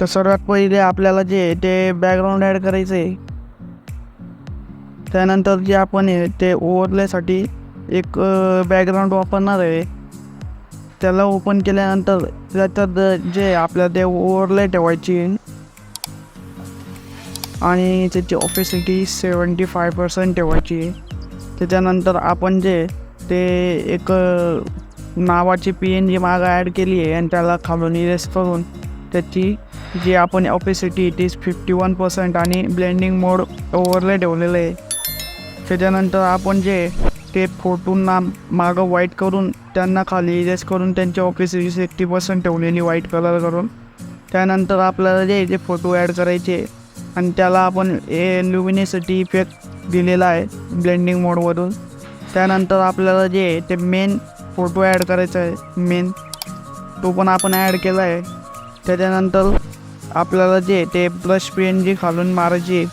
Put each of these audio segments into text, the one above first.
तर सर्वात पहिले आपल्याला जे ते बॅकग्राऊंड ॲड करायचं आहे त्यानंतर जे आपण आहे ते ओव्हरलेसाठी एक बॅकग्राऊंड वापरणार आहे. त्याला ओपन केल्यानंतर त्याच्यात जे आपल्याला ते ओव्हरले ठेवायची आणि त्याची ऑफिसिटी सेवन्टी फाय पर्सेंट ठेवायची त्याच्यानंतर आपण जे ते एक नावाची पी एन जी मागं ॲड केली आहे आणि त्याला खालून इरेस करून त्याची जी आपण ऑपेसिटी ती फिफ्टी वन पर्सेंट आणि ब्लेंडिंग मोड ओव्हरले ठेवलेलं आहे. त्याच्यानंतर आपण जे ते फोटोंना मागं व्हाईट करून त्यांना खाली इरेस करून त्यांची ऑपेसिटी सिक्स्टी पर्सेंट ठेवलेली व्हाईट कलर करून. त्यानंतर आपल्याला जे जे फोटो ॲड करायचे आणि त्याला आपण ए ल्युमिनेसिटी इफेक्ट दिलेला आहे ब्लेंडिंग मोडवरून त्यानंतर आपल्याला जे ते मेन फोटो ॲड करायचा आहे मेन तो पण आपण ॲड केला आहे. त्याच्यानंतर आपल्याला जे ते ब्लश पेन जी खालून मारायची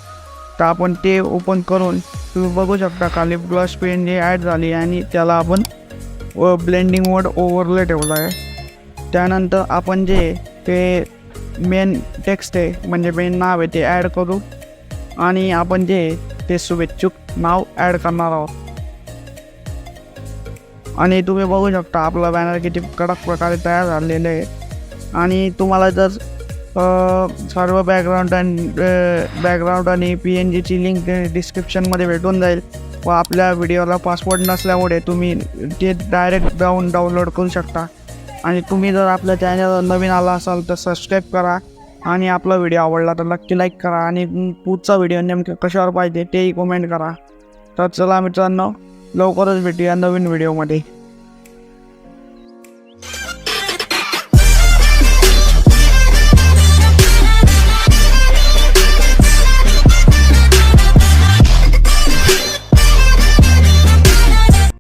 तर आपण ते ओपन करून तुम्ही बघू शकता खाली ब्लश पेन जी ॲड झाली आणि त्याला आपण ब्लेंडिंग मोड ओव्हरले ठेवला आहे. त्यानंतर आपण जे ते मेन टेक्स्ट आहे म्हणजे मेन नाव आहे ते ॲड करू. आणि आपण जे ते शुभेच्छुक नाव ॲड करणार आहोत. आणि तुम्ही बघू शकता आपला बॅनर किती कडक प्रकारे तयार झालेलं आहे. आणि तुम्हाला जर सर्व बॅकग्राऊंड आणि बॅकग्राऊंड आणि पी एन जीची लिंक डिस्क्रिप्शनमध्ये भेटून जाईल व आपल्या व्हिडिओला पासवर्ड नसल्यामुळे तुम्ही ते डायरेक्ट जाऊन डाउनलोड करू शकता. आणि तुम्ही जर आपल्या चॅनलवर नवीन आला असाल तर सबस्क्राईब करा आणि आपला व्हिडिओ आवडला तर नक्की लाईक करा आणि पुढचा व्हिडिओ नेमकं कशावर पाहिजे तेही कमेंट करा. तर चला मित्रांनो लवकरच भेटूया नवीन व्हिडिओमध्ये